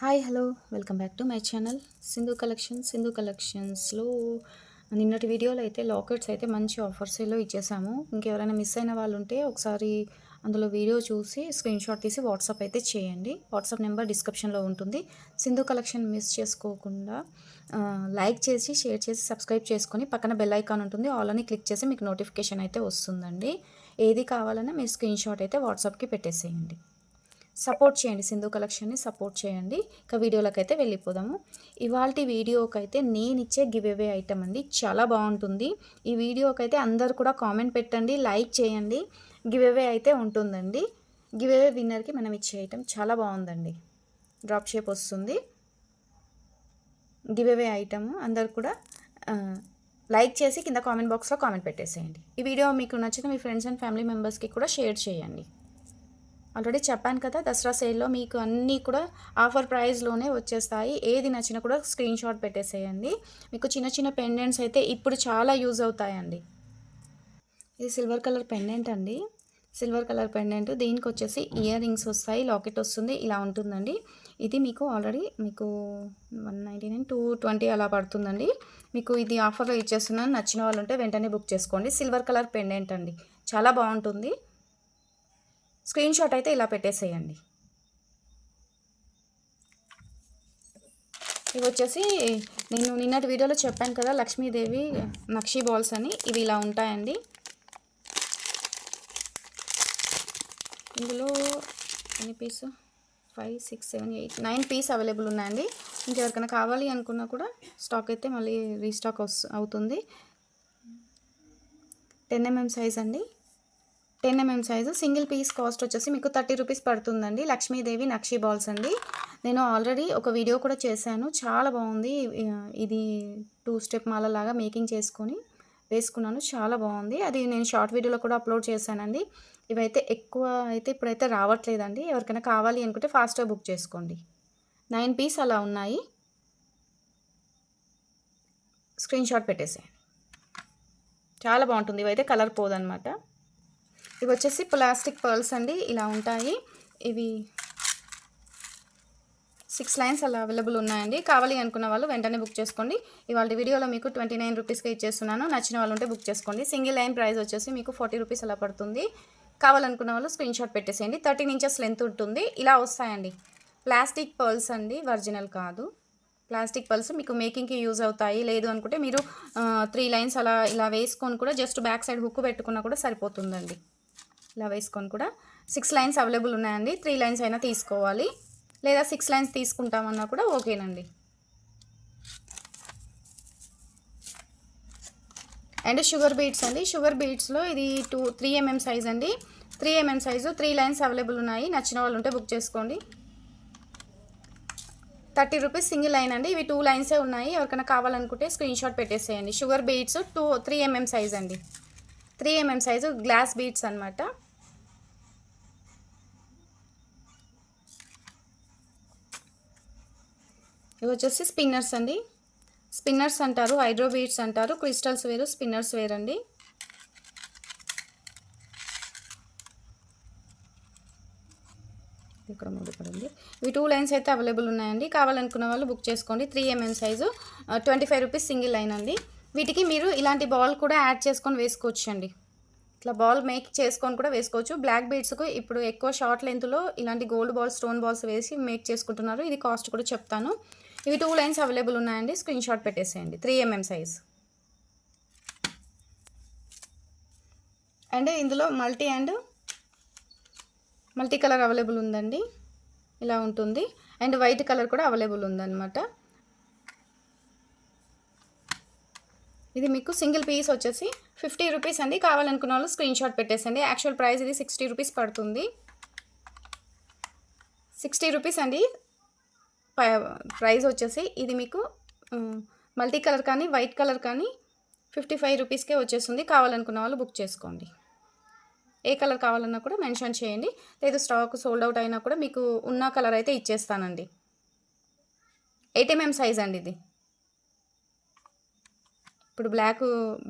Hi hello. Welcome back to my channel. Sindhu collection Sindhu కలెక్షన్స్లో నిన్నటి వీడియోలో అయితే లాకెట్స్ అయితే మంచి ఆఫర్స్లో ఇచ్చేసాము. ఇంకెవరైనా మిస్ అయిన వాళ్ళు ఉంటే ఒకసారి అందులో వీడియో చూసి స్క్రీన్ షాట్ తీసి వాట్సాప్ అయితే చేయండి. వాట్సాప్ నెంబర్ డిస్క్రిప్షన్లో ఉంటుంది. సింధు కలెక్షన్ మిస్ చేసుకోకుండా లైక్ చేసి షేర్ చేసి సబ్స్క్రైబ్ చేసుకొని పక్కన బెల్ ఐకాన్ ఉంటుంది. ఆల్ అని క్లిక్ చేసి మీకు నోటిఫికేషన్ అయితే వస్తుందండి. ఏది కావాలన్నా మీరు స్క్రీన్ షాట్ అయితే వాట్సాప్కి పెట్టేసేయండి. సపోర్ట్ చేయండి సింధు కలెక్షన్ని సపోర్ట్ చేయండి. ఇక వీడియోలోకి అయితే వెళ్ళిపోదాము. ఇవాళ వీడియోకి అయితే నేను ఇచ్చే గివ్ అవే ఐటమ్ అండి. చాలా బాగుంటుంది. ఈ వీడియోకి అయితే అందరు కూడా కామెంట్ పెట్టండి లైక్ చేయండి. గివ్ అవే అయితే ఉంటుందండి. గివ్ అవే విన్నర్కి మనం ఇచ్చే ఐటమ్ చాలా బాగుందండి. డ్రాప్ షేప్ వస్తుంది. గివ్ అవే ఐటమ్ అందరు కూడా లైక్ చేసి కింద కామెంట్ బాక్స్లో కామెంట్ పెట్టేసేయండి. ఈ వీడియో మీకు నచ్చిన మీ ఫ్రెండ్స్ అండ్ ఫ్యామిలీ మెంబర్స్కి కూడా షేర్ చేయండి. ఆల్రెడీ చెప్పాను కదా దసరా సేల్లో మీకు అన్నీ కూడా ఆఫర్ ప్రైస్లోనే వచ్చేస్తాయి. ఏది నచ్చినా కూడా స్క్రీన్ షాట్ పెట్టేసేయండి. మీకు చిన్న చిన్న పెండెంట్స్ అయితే ఇప్పుడు చాలా యూజ్ అవుతాయండి. ఇది సిల్వర్ కలర్ పెండెంట్ అండి. సిల్వర్ కలర్ పెండెంట్ దీనికి వచ్చేసి ఇయర్ రింగ్స్ వస్తాయి లాకెట్ వస్తుంది ఇలా ఉంటుందండి. ఇది మీకు ఆల్రెడీ మీకు one ninety nine two twenty అలా పడుతుందండి. మీకు ఇది ఆఫర్లో ఇచ్చేస్తున్నాను నచ్చిన వాళ్ళు ఉంటే వెంటనే బుక్ చేసుకోండి. సిల్వర్ కలర్ పెండెంట్ అండి. చాలా బాగుంటుంది. స్క్రీన్ షాట్ అయితే ఇలా పెట్టేసేయండి. ఇవి వచ్చేసి నేను నిన్నటి వీడియోలో చెప్పాను కదా లక్ష్మీదేవి నక్షీ బాల్స్ అని. ఇవి ఇలా ఉంటాయండి. ఇందులో ఎన్ని piece five six seven eight nine piece available ఉన్నాయండి. ఇంకెవరికైనా కావాలి అనుకున్నా కూడా స్టాక్ అయితే మళ్ళీ రీస్టాక్ వస్ అవుతుంది. టెన్ ఎంఎం సైజ్ అండి. Ten mm size single piece cost వచ్చేసి మీకు థర్టీ రూపీస్ పడుతుందండి. లక్ష్మీదేవి నక్షీ బాల్స్ అండి. నేను ఆల్రెడీ ఒక వీడియో కూడా చేశాను. చాలా బాగుంది. ఇది టూ స్టెప్ మాల లాగా మేకింగ్ చేసుకొని వేసుకున్నాను. చాలా బాగుంది. అది నేను షార్ట్ వీడియోలో కూడా అప్లోడ్ చేశానండి. ఇవైతే ఎక్కువ అయితే ఇప్పుడైతే రావట్లేదండి. ఎవరికైనా కావాలి అనుకుంటే ఫాస్ట్గా బుక్ చేసుకోండి. నైన్ పీస్ అలా ఉన్నాయి. స్క్రీన్ షాట్ పెట్టేసేయండి. చాలా బాగుంటుంది. ఇవైతే కలర్ పోదనమాట ఇవి వచ్చేసి ప్లాస్టిక్ పర్ల్స్ అండి. ఇలా ఉంటాయి. ఇవి సిక్స్ లైన్స్ అలా అవైలబుల్ ఉన్నాయండి. కావాలి అనుకున్న వాళ్ళు వెంటనే బుక్ చేసుకోండి. ఇవాళ వీడియోలో మీకు ట్వంటీ నైన్ రూపీస్కి ఇచ్చేస్తున్నాను. నచ్చిన వాళ్ళు ఉంటే బుక్ చేసుకోండి. సింగిల్ లైన్ ప్రైస్ వచ్చేసి మీకు ఫార్టీ రూపీస్ అలా పడుతుంది. కావాలనుకున్న వాళ్ళు స్క్రీన్ షాట్ పెట్టేసేయండి. థర్టీన్ ఇంచెస్ లెంత్ ఉంటుంది. ఇలా వస్తాయండి. ప్లాస్టిక్ పర్ల్స్ అండి. ఒరిజినల్ కాదు. ప్లాస్టిక్ పల్స్ మీకు మేకింగ్కి యూజ్ అవుతాయి. లేదు అనుకుంటే మీరు త్రీ లైన్స్ అలా ఇలా వేసుకొని కూడా జస్ట్ బ్యాక్ సైడ్ హుక్ పెట్టుకున్నా కూడా సరిపోతుందండి. ఇలా వేసుకొని కూడా సిక్స్ లైన్స్ అవైలబుల్ ఉన్నాయండి. త్రీ లైన్స్ అయినా తీసుకోవాలి. లేదా సిక్స్ లైన్స్ తీసుకుంటామన్నా కూడా ఓకేనండి. అండ్ షుగర్ బీట్స్ అండి. షుగర్ బీట్స్లో ఇది టూ త్రీ ఎంఎం సైజ్ అండి. Three mm size three lines available ఉన్నాయి. నచ్చిన వాళ్ళు ఉంటే బుక్ చేసుకోండి. థర్టీ రూపీస్ సింగిల్ లైన్ అండి. ఇవి టూ లైన్సే ఉన్నాయి. ఎవరికైనా కావాలనుకుంటే స్క్రీన్ షాట్ పెట్టేసేయండి. Sugar beads two three mm size అండి. Three MM size glass beads అనమాట ఇవి వచ్చేసి స్పిన్నర్స్ అండి. స్పిన్నర్స్ అంటారు హైడ్రోబీట్స్ అంటారు క్రిస్టల్స్ వేరు స్పిన్నర్స్ వేరండి. ఇక్కడ మూడు ఇవి టూ లైన్స్ అయితే అవైలబుల్ ఉన్నాయండి. కావాలనుకున్న వాళ్ళు బుక్ చేసుకోండి. Three mm size twenty five rupees single line అండి. వీటికి మీరు ఇలాంటి బాల్ కూడా యాడ్ చేసుకొని వేసుకోవచ్చు అండి ఇట్లా బాల్ మేక్ చేసుకొని కూడా వేసుకోవచ్చు. బ్లాక్ బీడ్స్కు ఇప్పుడు ఎక్కువ షార్ట్ లెంత్లో ఇలాంటి గోల్డ్ బాల్స్ స్టోన్ బాల్స్ వేసి మేక్ చేసుకుంటున్నారు. ఇది కాస్ట్ కూడా చెప్తాను. ఇవి టూ లైన్స్ అవైలబుల్ ఉన్నాయండి. స్క్రీన్ షాట్ పెట్టేసేయండి. Three mm size. అండ్ ఇందులో multi and multi colour available ఉందండి. ఇలా ఉంటుంది. అండ్ వైట్ కలర్ కూడా అవైలబుల్ ఉందన్నమాట. ఇది మీకు సింగిల్ పీస్ వచ్చేసి ఫిఫ్టీ రూపీస్ అండి. కావాలనుకున్న వాళ్ళు స్క్రీన్ షాట్ పెట్టేసండి యాక్చువల్ ప్రైస్ ఇది సిక్స్టీ రూపీస్ పడుతుంది. సిక్స్టీ రూపీస్ అండి. ప్రైస్ వచ్చేసి ఇది మీకు మల్టీ కలర్ కానీ వైట్ కలర్ కానీ ఫిఫ్టీ ఫైవ్ రూపీస్కే వచ్చేస్తుంది. కావాలనుకున్న వాళ్ళు బుక్ చేసుకోండి. ఏ కలర్ కావాలన్నా కూడా మెన్షన్ చేయండి. లేదు స్టాక్ సోల్డ్ అవుట్ అయినా కూడా మీకు ఉన్న కలర్ అయితే ఇచ్చేస్తానండి. ఎయిట్ ఎంఎం సైజ్ అండి ఇది. ఇప్పుడు బ్లాక్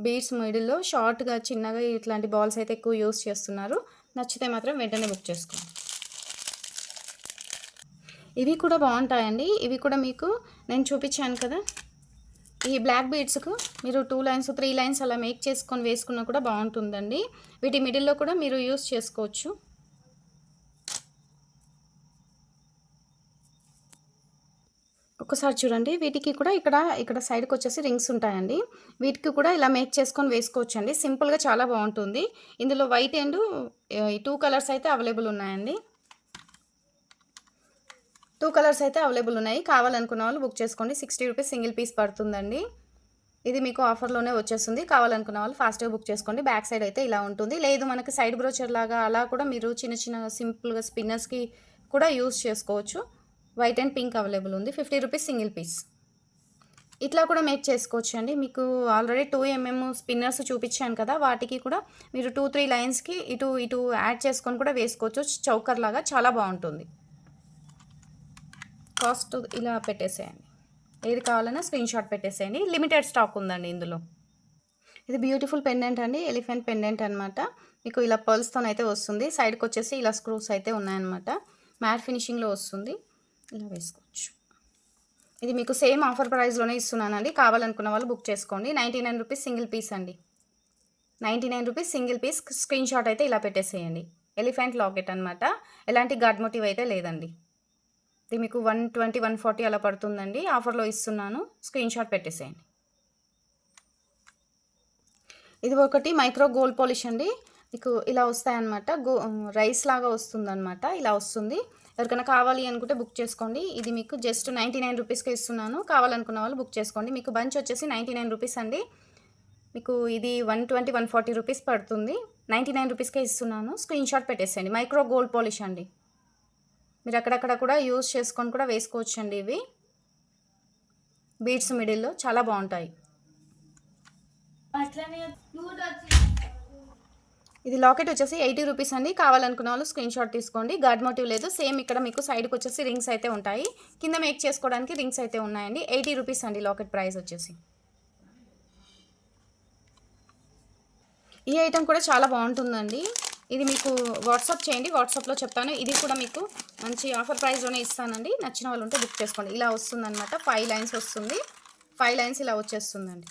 బీడ్స్ మిడిల్లో షార్ట్గా చిన్నగా ఇట్లాంటి బాల్స్ అయితే ఎక్కువ యూస్ చేస్తున్నారు. నచ్చితే మాత్రం వెంటనే బుక్ చేసుకోండి. ఇవి కూడా బాగుంటాయండి. ఇవి కూడా మీకు నేను చూపించాను కదా. ఈ బ్లాక్ బీడ్స్కు మీరు టూ లైన్స్ త్రీ లైన్స్ అలా మేక్ చేసుకొని వేసుకున్నా కూడా బాగుంటుందండి. వీటి మిడిల్లో కూడా మీరు యూస్ చేసుకోవచ్చు. ఒకసారి చూడండి. వీటికి కూడా ఇక్కడ ఇక్కడ సైడ్కి వచ్చేసి రింగ్స్ ఉంటాయండి. వీటికి కూడా ఇలా మేక్ చేసుకొని వేసుకోవచ్చు అండి సింపుల్గా చాలా బాగుంటుంది. ఇందులో వైట్ అండ్ టూ కలర్స్ అయితే అవైలబుల్ ఉన్నాయండి. టూ కలర్స్ అయితే అవైలబుల్ ఉన్నాయి. కావాలనుకున్న వాళ్ళు బుక్ చేసుకోండి. సిక్స్టీ రూపీస్ సింగిల్ పీస్ పడుతుందండి. ఇది మీకు ఆఫర్లోనే వచ్చేస్తుంది. కావాలనుకున్న వాళ్ళు ఫాస్ట్గా బుక్ చేసుకోండి. బ్యాక్ సైడ్ అయితే ఇలా ఉంటుంది. లేదు మనకి సైడ్ బ్రోచర్ లాగా అలా కూడా మీరు చిన్న చిన్న సింపుల్గా స్పిన్నర్స్కి కూడా యూస్ చేసుకోవచ్చు. వైట్ అండ్ పింక్ అవైలబుల్ ఉంది. Fifty rupees single piece. ఇట్లా కూడా మేక్ చేసుకోవచ్చు అండి మీకు ఆల్రెడీ టూ ఎంఎం స్పిన్నర్స్ చూపించాను కదా వాటికి కూడా మీరు టూ త్రీ లైన్స్కి ఇటు ఇటు యాడ్ చేసుకొని కూడా వేసుకోవచ్చు. చౌకర్ లాగా చాలా బాగుంటుంది. కాస్ట్ ఇలా పెట్టేసేయండి. ఏది కావాలన్నా స్క్రీన్ షాట్ పెట్టేసేయండి. లిమిటెడ్ స్టాక్ ఉందండి ఇందులో. ఇది బ్యూటిఫుల్ పెండెంట్ అండి ఎలిఫెంట్ పెండెంట్ అనమాట మీకు ఇలా పర్ల్స్తో అయితే వస్తుంది. సైడ్కి వచ్చేసి ఇలా స్క్రూస్ అయితే ఉన్నాయన్నమాట. మ్యాట్ ఫినిషింగ్లో వస్తుంది. ఇలా వేసుకోవచ్చు. ఇది మీకు సేమ్ ఆఫర్ ప్రైస్లోనే ఇస్తున్నానండి. కావాలనుకున్న వాళ్ళు బుక్ చేసుకోండి. Ninety nine rupees single piece అండి. Ninety nine rupees single piece screen shot అయితే ఇలా పెట్టేసేయండి. ఎలిఫెంట్ లాకెట్ అనమాట ఎలాంటి గాడ్ మోటివ్ అయితే లేదండి. ఇది మీకు వన్ ట్వంటీ వన్ ఫార్టీ అలా పడుతుందండి. ఆఫర్లో ఇస్తున్నాను. స్క్రీన్ షాట్ పెట్టేసేయండి. ఇది ఒకటి మైక్రో గోల్డ్ పాలిష్ అండి. మీకు ఇలా వస్తాయన్నమాట. గో రైస్ లాగా వస్తుందన్నమాట. ఇలా వస్తుంది. ఎవరికైనా కావాలి అనుకుంటే బుక్ చేసుకోండి. ఇది మీకు జస్ట్ నైంటీ నైన్ రూపీస్కి ఇస్తున్నాను. కావాలనుకున్న వాళ్ళు బుక్ చేసుకోండి. మీకు బంచ్ వచ్చేసి నైంటీ నైన్ రూపీస్ అండి. మీకు ఇది one twenty one forty rupees పడుతుంది. నైంటీ నైన్ రూపీస్కే ఇస్తున్నాను. స్క్రీన్ షాట్ పెట్టేసేయండి. మైక్రో గోల్డ్ పాలిష్ అండి. మీరు అక్కడక్కడ కూడా యూజ్ చేసుకొని కూడా వేసుకోవచ్చు అండి ఇవి. బీడ్స్ మిడిల్లో చాలా బాగుంటాయి. ఇది లాకెట్ వచ్చేసి ఎయిటీ రూపీస్ అండి. కావాలనుకున్న వాళ్ళు స్క్రీన్ షాట్ తీసుకోండి. గాడ్ మోటివ్ లేదు. సేమ్ ఇక్కడ మీకు సైడ్కి వచ్చేసి రింగ్స్ అయితే ఉంటాయి. కింద మేక్ చేసుకోవడానికి రింగ్స్ అయితే ఉన్నాయండి. ఎయిటీ రూపీస్ అండి లాకెట్ ప్రైస్ వచ్చేసి. ఈ ఐటెం కూడా చాలా బాగుంటుందండి. ఇది మీకు వాట్సాప్ చేయండి వాట్సాప్లో చెప్తాను. ఇది కూడా మీకు మంచి ఆఫర్ ప్రైస్లోనే ఇస్తానండి. నచ్చిన వాళ్ళు ఉంటే బుక్ చేసుకోండి. ఇలా వస్తుందన్నమాట. ఫైవ్ లైన్స్ వస్తుంది. ఫైవ్ లైన్స్ ఇలా వచ్చేస్తుందండి.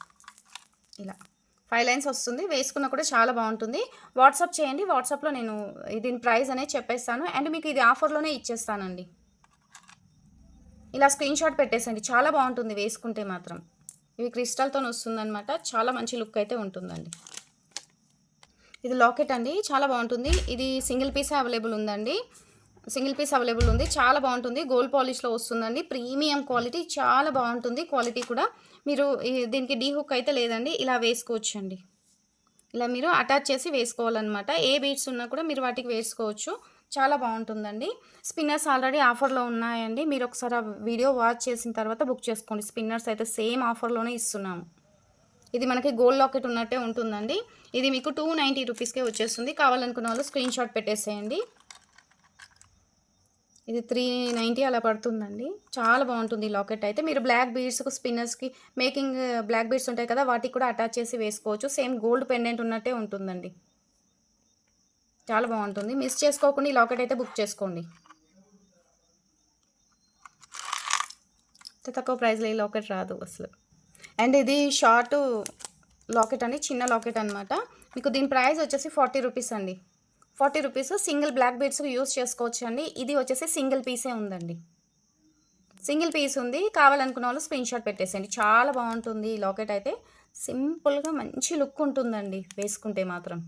ఇలా ఫైవ్ లైన్స్ వస్తుంది. వేసుకున్న కూడా చాలా బాగుంటుంది. వాట్సాప్ చేయండి. వాట్సాప్లో నేను దీని ప్రైస్ అనేది చెప్పేస్తాను. అండ్ మీకు ఇది ఆఫర్లోనే ఇచ్చేస్తానండి. ఇలా స్క్రీన్ షాట్ పెట్టేసండి. చాలా బాగుంటుంది వేసుకుంటే మాత్రం. ఇవి క్రిస్టల్తో వస్తుందన్నమాట. చాలా మంచి లుక్ అయితే ఉంటుందండి. ఇది లాకెట్ అండి. చాలా బాగుంటుంది. ఇది సింగిల్ పీస్ అవైలబుల్ ఉందండి. సింగిల్ పీస్ అవైలబుల్ ఉంది. చాలా బాగుంటుంది. గోల్డ్ పాలిష్లో వస్తుందండి. ప్రీమియం క్వాలిటీ చాలా బాగుంటుంది. క్వాలిటీ కూడా మీరు దీనికి డీ హుక్ అయితే లేదండి. ఇలా వేసుకోవచ్చు అండి ఇలా మీరు అటాచ్ చేసి వేసుకోవాలన్నమాట. ఏ బీట్స్ ఉన్నా కూడా మీరు వాటికి వేసుకోవచ్చు. చాలా బాగుంటుందండి. స్పిన్నర్స్ ఆల్రెడీ ఆఫర్లో ఉన్నాయండి. మీరు ఒకసారి వీడియో వాచ్ చేసిన తర్వాత బుక్ చేసుకోండి. స్పిన్నర్స్ అయితే సేమ్ ఆఫర్లోనే ఇస్తున్నాము. ఇది మనకి గోల్డ్ లాకెట్ ఉన్నట్టే ఉంటుందండి. ఇది మీకు టూ నైంటీ రూపీస్కే వచ్చేస్తుంది. కావాలనుకున్న వాళ్ళు స్క్రీన్ షాట్ పెట్టేసేయండి. ఇది త్రీ నైంటీ అలా పడుతుందండి. చాలా బాగుంటుంది లాకెట్ అయితే. మీరు బ్లాక్ బీడ్స్కి స్పిన్నర్స్కి మేకింగ్ బ్లాక్ బీడ్స్ ఉంటాయి కదా వాటికి కూడా అటాచ్ చేసి వేసుకోవచ్చు. సేమ్ గోల్డ్ పెండెంట్ ఉన్నట్టే ఉంటుందండి. చాలా బాగుంటుంది. మిస్ చేసుకోకుండా ఈ లాకెట్ అయితే బుక్ చేసుకోండి. తక్కువ ప్రైస్లో ఈ లాకెట్ రాదు అసలు. అండ్ ఇది షార్ట్ లాకెట్ అండి చిన్న లాకెట్ అనమాట మీకు దీని ప్రైస్ వచ్చేసి ఫార్టీ రూపీస్ అండి. Forty rupees single black beads use చేసుకోవచ్చు అండి ఇది వచ్చేసి సింగిల్ పీసే ఉందండి. సింగిల్ పీస్ ఉంది. కావాలనుకున్న వాళ్ళు స్క్రీన్ షాట్ పెట్టేసేయండి. చాలా బాగుంటుంది ఈ లాకెట్ అయితే. సింపుల్గా మంచి లుక్ ఉంటుందండి వేసుకుంటే మాత్రం.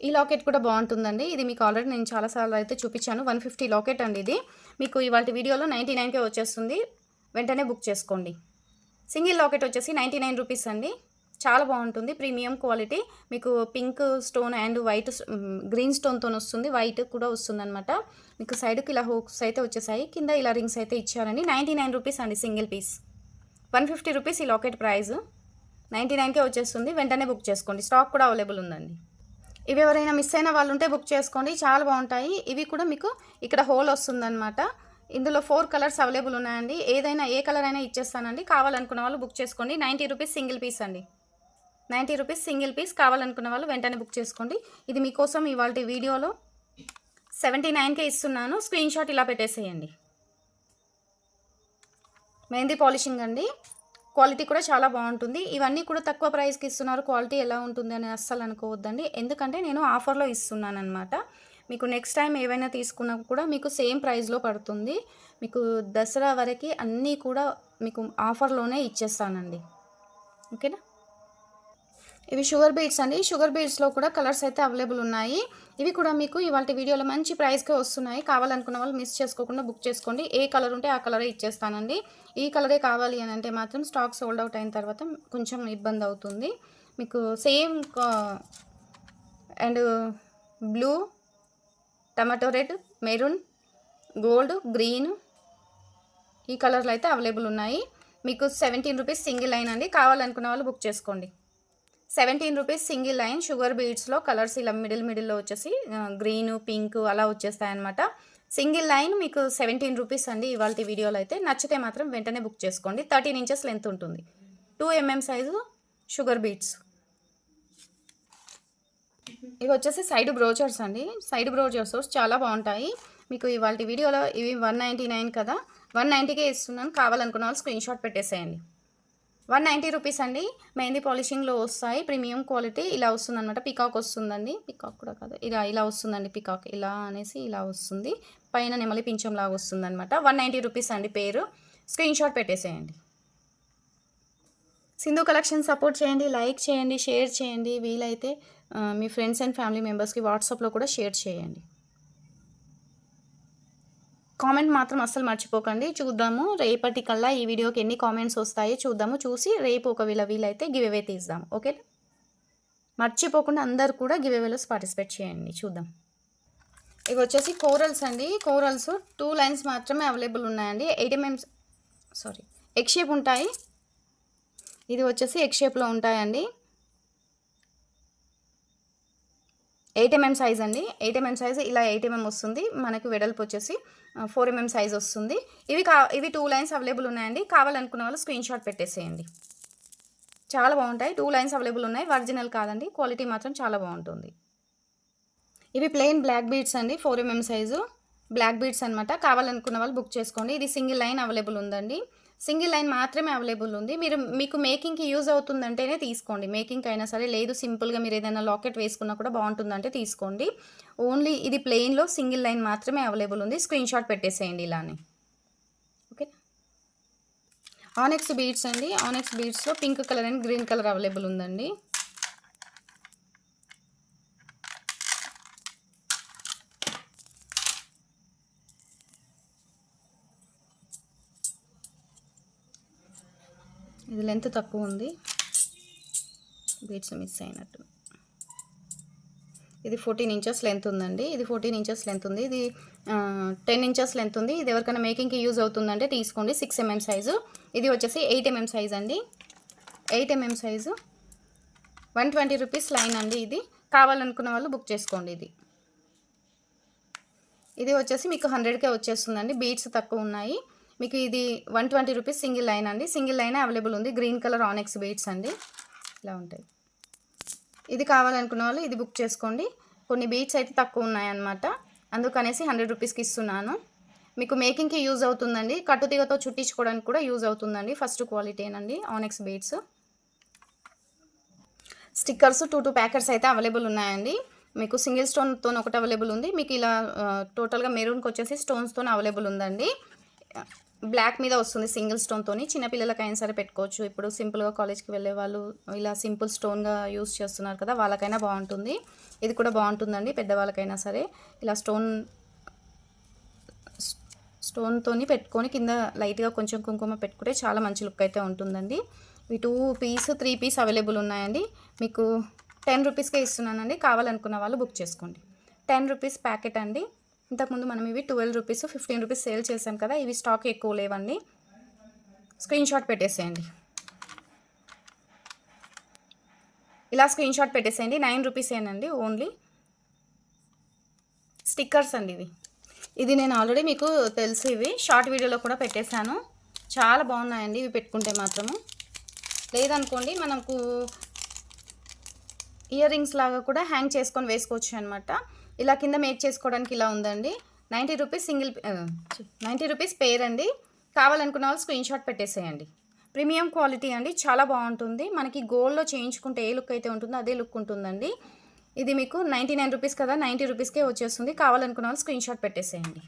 ఈ లాకెట్ కూడా బాగుంటుందండి. ఇది మీకు ఆల్రెడీ నేను చాలాసార్లు అయితే చూపించాను. వన్ ఫిఫ్టీ లాకెట్ అండి ఇది. మీకు ఇవాళ వీడియోలో నైంటీ నైన్కే వచ్చేస్తుంది. వెంటనే బుక్ చేసుకోండి. సింగిల్ లాకెట్ వచ్చేసి నైంటీ నైన్ రూపీస్ అండి. చాలా బాగుంటుంది. Premium quality. మీకు pink stone and white green స్టోన్తో వస్తుంది. వైట్ కూడా వస్తుంది అనమాట మీకు సైడ్కి ఇలా హోక్స్ అయితే వచ్చేసాయి. కింద ఇలా రింగ్స్ అయితే ఇచ్చారండి. నైంటీ నైన్ రూపీస్ అండి single piece. One fifty rupees ఈ లాకెట్ ప్రైస్. నైంటీ నైన్కే వచ్చేస్తుంది. వెంటనే బుక్ చేసుకోండి. స్టాక్ కూడా అవైలబుల్ ఉందండి. ఇవి ఎవరైనా మిస్ అయిన వాళ్ళు ఉంటే బుక్ చేసుకోండి. చాలా బాగుంటాయి. ఇవి కూడా మీకు ఇక్కడ హోల్ వస్తుందన్నమాట. ఇందులో ఫోర్ కలర్స్ అవైలబుల్ ఉన్నాయండి. ఏదైనా ఏ కలర్ అయినా ఇచ్చేస్తానండి. కావాలనుకున్న వాళ్ళు బుక్ చేసుకోండి. నైంటీ రూపీస్ సింగిల్ పీస్ అండి. నైంటీ రూపీస్ సింగిల్ పీస్ కావాలనుకున్న వాళ్ళు వెంటనే బుక్ చేసుకోండి. ఇది మీకోసం ఇవాళ వీడియోలో సెవెంటీ నైన్కే ఇస్తున్నాను. స్క్రీన్ షాట్ ఇలా పెట్టేసేయండి. మెహందీ పాలిషింగ్ అండి. క్వాలిటీ కూడా చాలా బాగుంటుంది. ఇవన్నీ కూడా తక్కువ ప్రైస్కి ఇస్తున్నారు. క్వాలిటీ ఎలా ఉంటుంది అని అస్సలు అనుకోవద్దండి. ఎందుకంటే నేను ఆఫర్లో ఇస్తున్నాను అనమాట మీకు నెక్స్ట్ టైం ఏవైనా తీసుకున్నా కూడా మీకు సేమ్ ప్రైస్లో పడుతుంది. మీకు దసరా వరకు అన్నీ కూడా మీకు ఆఫర్లోనే ఇచ్చేస్తానండి. ఓకేనా ఇవి షుగర్ బీడ్స్ అండి. షుగర్ బీడ్స్లో కూడా కలర్స్ అయితే అవైలబుల్ ఉన్నాయి. ఇవి కూడా మీకు ఇవాళ వీడియోలో మంచి ప్రైస్కే వస్తున్నాయి. కావాలనుకున్న వాళ్ళు మిస్ చేసుకోకుండా బుక్ చేసుకోండి. ఏ కలర్ ఉంటే ఆ కలరే ఇచ్చేస్తానండి. ఈ కలరే కావాలి అని అంటే మాత్రం స్టాక్ సోల్డ్ అవుట్ అయిన తర్వాత కొంచెం ఇబ్బంది అవుతుంది. మీకు same and blue tomato red maroon gold green ఈ కలర్లు అయితే అవైలబుల్ ఉన్నాయి. మీకు సెవెంటీన్ రూపీస్ సింగిల్ లైన్ అండి. కావాలనుకున్న వాళ్ళు బుక్ చేసుకోండి. Seventeen rupees single line sugar బీడ్స్లో colours ఇలా మిడిల్ మిడిల్లో వచ్చేసి గ్రీన్ పింక్ అలా వచ్చేస్తాయన్నమాట. సింగిల్ లైన్ మీకు సెవెంటీన్ రూపీస్ అండి ఇవాళ వీడియోలో అయితే. నచ్చితే మాత్రం వెంటనే బుక్ చేసుకోండి. థర్టీన్ ఇంచెస్ లెంత్ ఉంటుంది. Two MM size sugar beads ఇవి వచ్చేసి సైడ్ బ్రోచర్స్ అండి. సైడ్ బ్రోచర్స్ చాలా బాగుంటాయి. మీకు ఇవాళ వీడియోలో ఇవి వన్ నైంటీ నైన్ కదా. వన్ నైంటీకే ఇస్తున్నాను. కావాలనుకున్న వాళ్ళు స్క్రీన్ షాట్ పెట్టేసేయండి. వన్ నైంటీ రూపీస్ అండి. మెహందీ పాలిషింగ్లో వస్తాయి. ప్రీమియం క్వాలిటీ ఇలా వస్తుంది అనమాట పికాక్ వస్తుందండి. పికాక్ కూడా కాదు. ఇలా ఇలా వస్తుందండి పికాక్. ఇలా అనేసి ఇలా వస్తుంది. పైన నెమలి పింఛం లాగా వస్తుంది అనమాట వన్ నైంటీ రూపీస్ అండి పేరు. స్క్రీన్ షాట్ పెట్టేసేయండి. సింధు కలెక్షన్ సపోర్ట్ చేయండి. లైక్ చేయండి. షేర్ చేయండి. వీలైతే మీ ఫ్రెండ్స్ అండ్ ఫ్యామిలీ మెంబర్స్కి వాట్సాప్లో కూడా షేర్ చేయండి. కామెంట్ మాత్రం అస్సలు మర్చిపోకండి. చూద్దాము రేపటి కల్లా ఈ వీడియోకి ఎన్ని కామెంట్స్ వస్తాయో చూద్దాము. చూసి రేపు ఒకవేళ వీలైతే గివ్ అవే తీద్దాం. ఓకే మర్చిపోకుండా అందరు కూడా గివ్ అవేలోస్ పార్టిసిపేట్ చేయండి. చూద్దాం. ఇవి వచ్చేసి కోరల్స్ అండి. కోరల్స్ టూ లైన్స్ మాత్రమే అవైలబుల్ ఉన్నాయండి. Eight mm sorry egg shape ఉంటాయి. ఇది వచ్చేసి ఎగ్ షేప్లో ఉంటాయండి. ఎయిట్ ఎంఎం సైజ్ అండి. ఎయిట్ ఎంఎం సైజ్ ఇలా ఎయిట్ ఎంఎం వస్తుంది. మనకు వెడల్పు వచ్చేసి ఫోర్ ఎంఎం సైజ్ వస్తుంది. ఇవి కా ఇవి టూ లైన్స్ అవైలబుల్ ఉన్నాయండి. కావాలనుకున్న వాళ్ళు స్క్రీన్ షాట్ పెట్టేసేయండి. చాలా బాగుంటాయి. టూ లైన్స్ అవైలబుల్ ఉన్నాయి. ఒరిజినల్ కాదండి. క్వాలిటీ మాత్రం చాలా బాగుంటుంది. ఇవి ప్లెయిన్ బ్లాక్ బీడ్స్ అండి. Four MM size black beads అనమాట కావాలనుకున్న వాళ్ళు బుక్ చేసుకోండి. ఇది సింగిల్ లైన్ అవైలబుల్ ఉందండి. సింగిల్ లైన్ మాత్రమే అవైలబుల్ ఉంది. మీరు మీకు మేకింగ్కి యూజ్ అవుతుందంటేనే తీసుకోండి. మేకింగ్ అయినా సరే లేదు సింపుల్గా మీరు ఏదైనా లాకెట్ వేసుకున్నా కూడా బాగుంటుందంటే తీసుకోండి. ఓన్లీ ఇది ప్లెయిన్లో సింగిల్ లైన్ మాత్రమే అవైలబుల్ ఉంది. స్క్రీన్ షాట్ పెట్టేసేయండి ఇలానే. ఓకే ఆనెక్స్ బీడ్స్ అండి. Onyx బీడ్స్లో pink colour and green colour available ఉందండి. ఇది లెంత్ తక్కువ ఉంది. బీడ్స్ మిస్ అయినట్టు. ఇది ఫోర్టీన్ ఇంచెస్ లెంత్ ఉందండి. ఇది ఫోర్టీన్ ఇంచెస్ లెంత్ ఉంది. ఇది టెన్ ఇంచెస్ లెంత్ ఉంది. ఇది ఎవరికైనా మేకింగ్కి యూజ్ అవుతుందంటే తీసుకోండి. సిక్స్ ఎంఎం సైజు ఇది వచ్చేసి ఎయిట్ ఎంఎం సైజ్ అండి. Eight mm size one twenty rupees line అండి ఇది. కావాలనుకున్న వాళ్ళు బుక్ చేసుకోండి ఇది. ఇది వచ్చేసి మీకు హండ్రెడ్కే వచ్చేస్తుందండి. బీడ్స్ తక్కువ ఉన్నాయి. మీకు ఇది one twenty rupees single line అండి. సింగిల్ లైన్ అవైలబుల్ ఉంది. గ్రీన్ కలర్ ఆనెక్స్ బీడ్స్ అండి. ఇలా ఉంటాయి. ఇది కావాలనుకున్న వాళ్ళు ఇది బుక్ చేసుకోండి. కొన్ని బీట్స్ అయితే తక్కువ ఉన్నాయన్నమాట. అందుకనేసి హండ్రెడ్ రూపీస్కి ఇస్తున్నాను. మీకు మేకింగ్కి యూజ్ అవుతుందండి. కట్టుతీగతో చుట్టించుకోవడానికి కూడా యూజ్ అవుతుందండి. First క్వాలిటీనండి onyx beads. Stickers two two packets అయితే అవైలబుల్ ఉన్నాయండి. మీకు సింగిల్ స్టోన్తో ఒకటి అవైలబుల్ ఉంది. మీకు ఇలా టోటల్గా మెరూన్కి వచ్చేసి స్టోన్స్తో అవైలబుల్ ఉందండి. బ్లాక్ మీద వస్తుంది సింగిల్ స్టోన్తో చిన్నపిల్లలకైనా సరే పెట్టుకోవచ్చు. ఇప్పుడు సింపుల్గా కాలేజ్కి వెళ్ళే వాళ్ళు ఇలా సింపుల్ స్టోన్గా యూస్ చేస్తున్నారు కదా వాళ్ళకైనా బాగుంటుంది. ఇది కూడా బాగుంటుందండి పెద్దవాళ్ళకైనా సరే. ఇలా స్టోన్ స్టోన్తోని పెట్టుకొని కింద లైట్గా కొంచెం కుంకుమ పెట్టుకుంటే చాలా మంచి లుక్ అయితే ఉంటుందండి. ఈ two piece three piece available ఉన్నాయండి. మీకు టెన్ రూపీస్కే ఇస్తున్నానండి. కావాలనుకున్న వాళ్ళు బుక్ చేసుకోండి. టెన్ రూపీస్ ప్యాకెట్ అండి. ఇంతకుముందు మనం ఇవి twelve rupees fifteen rupees sale చేసాం కదా ఇవి స్టాక్ ఎక్కువ లేవండి. స్క్రీన్ షాట్ పెట్టేసేయండి. ఇలా స్క్రీన్ షాట్ పెట్టేసేయండి. నైన్ రూపీసేనండి ఓన్లీ. స్టిక్కర్స్ అండి ఇవి. ఇది నేను ఆల్రెడీ మీకు తెలిసి ఇవి. షార్ట్ వీడియోలో కూడా పెట్టేశాను. చాలా బాగున్నాయండి ఇవి పెట్టుకుంటే మాత్రము. లేదనుకోండి మనకు ఇయర్ రింగ్స్ లాగా కూడా హ్యాంగ్ చేసుకొని వేసుకోవచ్చు అనమాట ఇలా కింద మేక్ చేసుకోవడానికి ఇలా ఉందండి. Ninety rupees single ninety rupees pair అండి. కావాలనుకున్న వాళ్ళు స్క్రీన్ షాట్ పెట్టేసేయండి. ప్రీమియం క్వాలిటీ అండి చాలా బాగుంటుంది. మనకి గోల్డ్లో చేయించుకుంటే ఏ లుక్ అయితే ఉంటుందో అదే లుక్ ఉంటుందండి. ఇది మీకు నైంటీ నైన్ రూపీస్ కదా నైంటీ రూపీస్కే వచ్చేస్తుంది. కావాలనుకున్న వాళ్ళు స్క్రీన్ షాట్ పెట్టేసేయండి.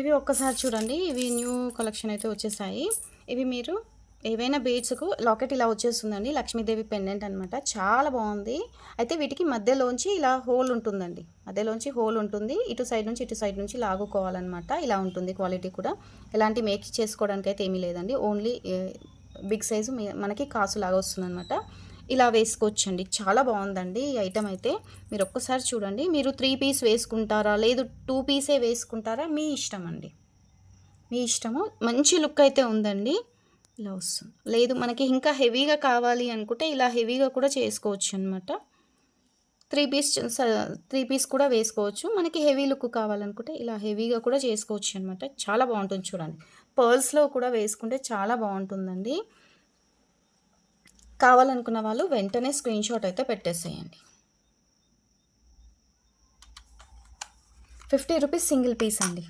ఇవి ఒక్కసారి చూడండి ఇవి న్యూ కలెక్షన్ అయితే వచ్చేసాయి. ఇవి మీరు ఏవైనా బీడ్స్కు లాకెట్ ఇలా వచ్చేస్తుందండి. లక్ష్మీదేవి పెండెంట్ అనమాట చాలా బాగుంది. అయితే వీటికి మధ్యలోంచి ఇలా హోల్ ఉంటుందండి. మధ్యలోంచి హోల్ ఉంటుంది. ఇటు సైడ్ నుంచి ఇటు సైడ్ నుంచి లాగుకోవాలన్నమాట. ఇలా ఉంటుంది క్వాలిటీ కూడా. ఎలాంటి మేక్ చేసుకోవడానికి అయితే ఏమీ లేదండి. ఓన్లీ బిగ్ సైజు మనకి కాసు లాగా వస్తుందన్నమాట. ఇలా వేసుకోవచ్చండి. చాలా బాగుందండి ఈ ఐటమ్ అయితే. మీరు ఒక్కసారి చూడండి. మీరు త్రీ పీస్ వేసుకుంటారా? లేదు టూ పీసే వేసుకుంటారా? మీ ఇష్టం అండి మీ ఇష్టము. మంచి లుక్ అయితే ఉందండి. ఇలా వస్తుంది. లేదు మనకి ఇంకా హెవీగా కావాలి అనుకుంటే ఇలా హెవీగా కూడా చేసుకోవచ్చు అనమాట త్రీ పీస్ త్రీ పీస్ కూడా వేసుకోవచ్చు. మనకి హెవీ లుక్ కావాలనుకుంటే ఇలా హెవీగా కూడా చేసుకోవచ్చు అనమాట చాలా బాగుంటుంది చూడండి. పర్ల్స్లో కూడా వేసుకుంటే చాలా బాగుంటుందండి. కావాలనుకున్న వాళ్ళు వెంటనే స్క్రీన్ షాట్ అయితే పెట్టేసేయండి. ఫిఫ్టీ రూపీస్ సింగిల్ పీస్ అండి.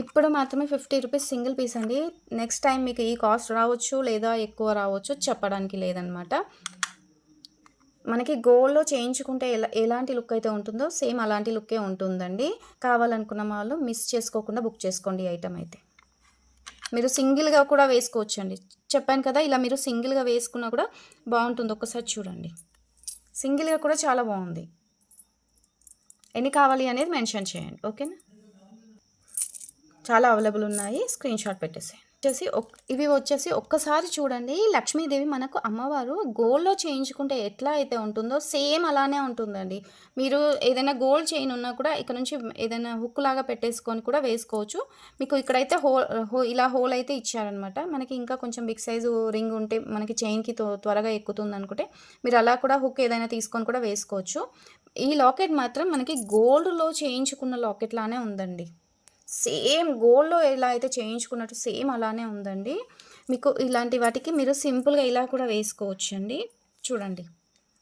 ఇప్పుడు మాత్రమే ఫిఫ్టీ రూపీస్ సింగిల్ పీస్ అండి. నెక్స్ట్ టైం మీకు ఈ కాస్ట్ రావచ్చు లేదా ఎక్కువ రావచ్చు చెప్పడానికి లేదనమాట. మనకి గోల్డ్లో చేయించుకుంటే ఎలా ఎలాంటి లుక్ అయితే ఉంటుందో సేమ్ అలాంటి లుక్కే ఉంటుందండి. కావాలనుకున్న వాళ్ళు మిస్ చేసుకోకుండా బుక్ చేసుకోండి ఐటమ్ అయితే. మీరు సింగిల్గా కూడా వేసుకోవచ్చు అండి చెప్పాను కదా ఇలా మీరు సింగిల్గా వేసుకున్నా కూడా బాగుంటుంది. ఒక్కసారి చూడండి. సింగిల్గా కూడా చాలా బాగుంది. ఎన్ని కావాలి అనేది మెన్షన్ చేయండి. ఓకేనా? చాలా అవైలబుల్ ఉన్నాయి. స్క్రీన్ షాట్ పెట్టేసి వచ్చేసి ఇవి వచ్చేసి ఒక్కసారి చూడండి. లక్ష్మీదేవి మనకు అమ్మవారు గోల్డ్లో చేయించుకుంటే ఎట్లా అయితే ఉంటుందో సేమ్ అలానే ఉంటుందండి. మీరు ఏదైనా గోల్డ్ చైన్ ఉన్నా కూడా ఇక్కడ నుంచి ఏదైనా హుక్ లాగా పెట్టేసుకొని కూడా వేసుకోవచ్చు. మీకు ఇక్కడైతే హోల్ ఇలా హోల్ అయితే ఇచ్చారనమాట మనకి ఇంకా కొంచెం బిగ్ సైజు రింగ్ ఉంటే మనకి చైన్కి త్వరగా ఎక్కుతుంది అనుకుంటే మీరు అలా కూడా హుక్ ఏదైనా తీసుకొని కూడా వేసుకోవచ్చు. ఈ లాకెట్ మాత్రం మనకి గోల్డ్లో చేయించుకున్న లాకెట్ లానే ఉందండి. సేమ్ గోల్డ్లో ఎలా అయితే చేయించుకున్నట్టు సేమ్ అలానే ఉందండి. మీకు ఇలాంటి వాటికి మీరు సింపుల్గా ఇలా కూడా వేసుకోవచ్చు అండి చూడండి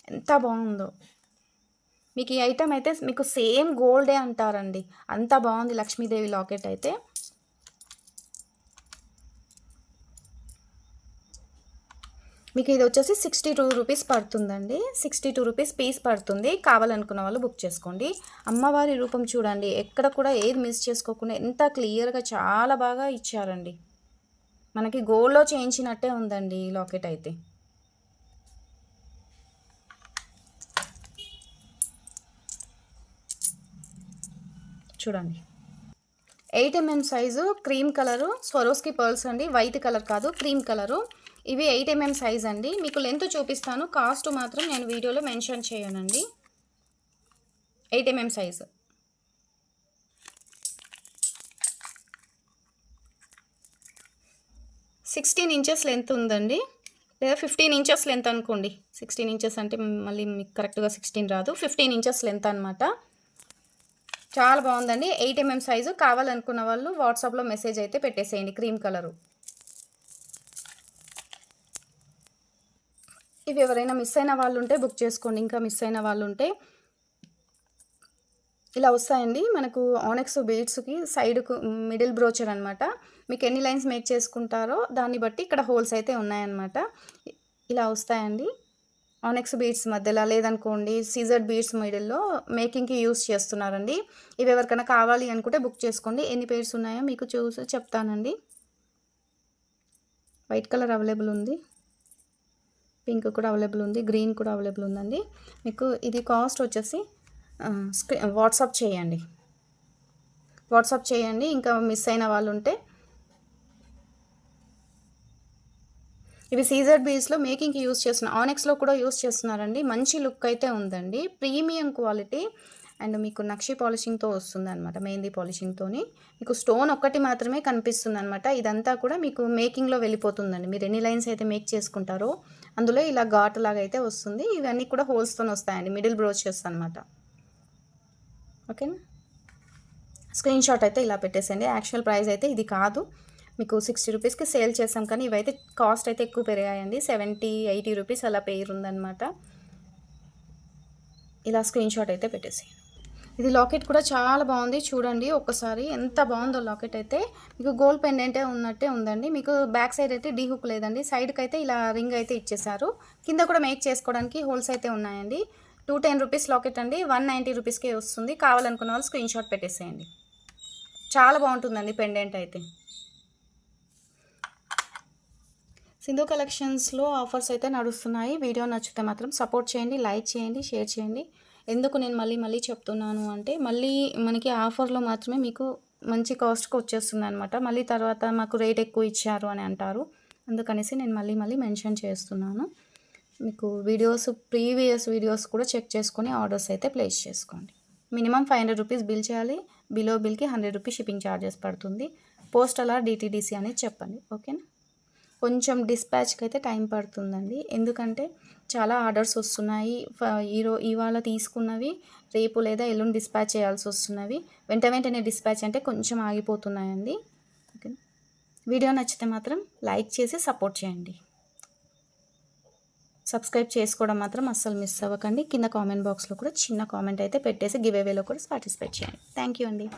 ఎంత బాగుందో. మీకు ఈ ఐటమ్ అయితే మీకు సేమ్ గోల్డే అంటారండి. అంత బాగుంది లక్ష్మీదేవి లాకెట్ అయితే. మీకు ఇది వచ్చేసి సిక్స్టీ టూ రూపీస్ పడుతుందండి. సిక్స్టీ టూ రూపీస్ పీస్ పడుతుంది. కావాలనుకున్న వాళ్ళు బుక్ చేసుకోండి. అమ్మవారి రూపం చూడండి. ఎక్కడ కూడా ఏది మిస్ చేసుకోకుండా ఎంత క్లియర్గా చాలా బాగా ఇచ్చారండి. మనకి గోల్డ్లో చేయించినట్టే ఉందండి ఈ లాకెట్ అయితే. చూడండి. Eight mm size cream colour Swarovski pearls అండి. వైట్ కలర్ కాదు క్రీమ్ కలరు ఇవి ఎయిట్ ఎంఎం సైజ్ అండి. మీకు లెంత్ చూపిస్తాను. కాస్ట్ మాత్రం నేను వీడియోలో మెన్షన్ చేయనండి. Eight mm size sixteen inches length ఉందండి. లేదా ఫిఫ్టీన్ ఇంచెస్ లెంత్ అనుకోండి. సిక్స్టీన్ ఇంచెస్ అంటే మళ్ళీ మీకు కరెక్ట్గా సిక్స్టీన్ రాదు. ఫిఫ్టీన్ ఇంచెస్ లెంత్ అనమాట చాలా బాగుందండి. ఎయిట్ ఎంఎం సైజు కావాలనుకున్న వాళ్ళు వాట్సాప్లో మెసేజ్ అయితే పెట్టేసేయండి. క్రీమ్ కలరు ఇవి ఎవరైనా మిస్ అయిన వాళ్ళు ఉంటే బుక్ చేసుకోండి. ఇంకా మిస్ అయిన వాళ్ళు ఉంటే ఇలా వస్తాయండి. మనకు ఆనెక్స్ బీడ్స్కి సైడ్కు మిడిల్ బ్రోచర్ అనమాట మీకు ఎన్ని లైన్స్ మేక్ చేసుకుంటారో దాన్ని బట్టి ఇక్కడ హోల్స్ అయితే ఉన్నాయన్నమాట. ఇలా వస్తాయండి. ఆనెక్స్ బీడ్స్ మధ్యలో లేదనుకోండి సీజర్డ్ బీడ్స్ మిడిల్లో మేకింగ్కి యూస్ చేస్తున్నారండి. ఇవి ఎవరికైనా కావాలి అనుకుంటే బుక్ చేసుకోండి. ఎన్ని పేర్స్ ఉన్నాయో మీకు చూసి చెప్తానండి. వైట్ కలర్ అవైలబుల్ ఉంది. పింక్ కూడా అవైలబుల్ ఉంది గ్రీన్ కూడా అవైలబుల్ ఉందండి. మీకు ఇది కాస్ట్ వచ్చేసి స్క్రీన్ వాట్సాప్ చేయండి. వాట్సాప్ చేయండి ఇంకా మిస్ అయిన వాళ్ళు ఉంటే ఇవి సీజర్ బీస్లో మేకింగ్కి యూస్ చేస్తున్న ఆనెక్స్లో కూడా యూస్ చేస్తున్నారండి. మంచి లుక్ అయితే ఉందండి. ప్రీమియం క్వాలిటీ అండ్ మీకు నక్షి పాలిషింగ్తో వస్తుంది అనమాట మెహందీ పాలిషింగ్తోని మీకు స్టోన్ ఒక్కటి మాత్రమే కనిపిస్తుంది అనమాట ఇదంతా కూడా మీకు మేకింగ్లో వెళ్ళిపోతుందండి. మీరు ఎన్ని లైన్స్ అయితే మేక్ చేసుకుంటారో అందులో ఇలా ఘాట్ లాగా అయితే వస్తుంది. ఇవన్నీ కూడా హోల్స్తో వస్తాయండి. మిడిల్ బ్రోచెస్ అనమాట ఓకేనా? స్క్రీన్ షాట్ అయితే ఇలా పెట్టేసండి యాక్చువల్ ప్రైస్ అయితే ఇది కాదు. మీకు సిక్స్టీ రూపీస్కి సేల్ చేసాం కానీ ఇవైతే కాస్ట్ అయితే ఎక్కువ పెరిగాయండి. సెవెంటీ ఎయిటీ రూపీస్ అలా పేరు ఉందన్నమాట ఇలా స్క్రీన్ షాట్ అయితే పెట్టేసి ఇది లాకెట్ కూడా చాలా బాగుంది. చూడండి ఒక్కసారి ఎంత బాగుందో లాకెట్ అయితే. మీకు గోల్డ్ పెండెంటే ఉన్నట్టే ఉందండి. మీకు బ్యాక్ సైడ్ అయితే డీ హుక్ లేదండి. సైడ్కి అయితే ఇలా రింగ్ అయితే ఇచ్చేసారు. కింద కూడా మేక్ చేసుకోవడానికి హోల్స్ అయితే ఉన్నాయండి. టూ టెన్ రూపీస్ లాకెట్ అండి. వన్ నైంటీ రూపీస్కే వస్తుంది. కావాలనుకున్న వాళ్ళు స్క్రీన్ షాట్ పెట్టేసేయండి. చాలా బాగుంటుందండి పెండెంట్ అయితే. సింధు కలెక్షన్స్లో ఆఫర్స్ అయితే నడుస్తున్నాయి. వీడియో నచ్చితే మాత్రం సపోర్ట్ చేయండి లైక్ చేయండి షేర్ చేయండి. ఎందుకు నేను మళ్ళీ మళ్ళీ చెప్తున్నాను అంటే మళ్ళీ మనకి ఆఫర్లో మాత్రమే మీకు మంచి కాస్ట్కి వచ్చేస్తుంది అనమాట మళ్ళీ తర్వాత మాకు రేట్ ఎక్కువ ఇచ్చారు అని అంటారు. అందుకనేసి నేను మళ్ళీ మళ్ళీ మెన్షన్ చేస్తున్నాను. మీకు వీడియోస్ ప్రీవియస్ వీడియోస్ కూడా చెక్ చేసుకొని ఆర్డర్స్ అయితే ప్లేస్ చేసుకోండి. Minimum five hundred rupees bill చేయాలి. బిలో బిల్కి హండ్రెడ్ రూపీస్ షిప్పింగ్ ఛార్జెస్ పడుతుంది. పోస్టల్ ఆర్ డిటీడీసీ అనేది చెప్పండి. ఓకేనా? కొంచెం డిస్పాచ్కి అయితే టైం పడుతుందండి. ఎందుకంటే చాలా ఆర్డర్స్ వస్తున్నాయి. ఫ- ఈరో ఇవాళ తీసుకున్నవి రేపు లేదా ఎల్లుండి డిస్పాచ్ చేయాల్సి వస్తున్నవి. వెంట వెంటనే డిస్పాచ్ అంటే కొంచెం ఆగిపోతున్నాయండి. ఓకే. వీడియో నచ్చితే మాత్రం లైక్ చేసి సపోర్ట్ చేయండి. సబ్స్క్రైబ్ చేసుకోవడం మాత్రం అస్సలు మిస్ అవ్వకండి. కింద కామెంట్ బాక్స్లో కూడా చిన్న కామెంట్ అయితే పెట్టేసి గివ్ అవేలో కూడా పార్టిసిపేట్ చేయండి. థ్యాంక్ యూ అండి.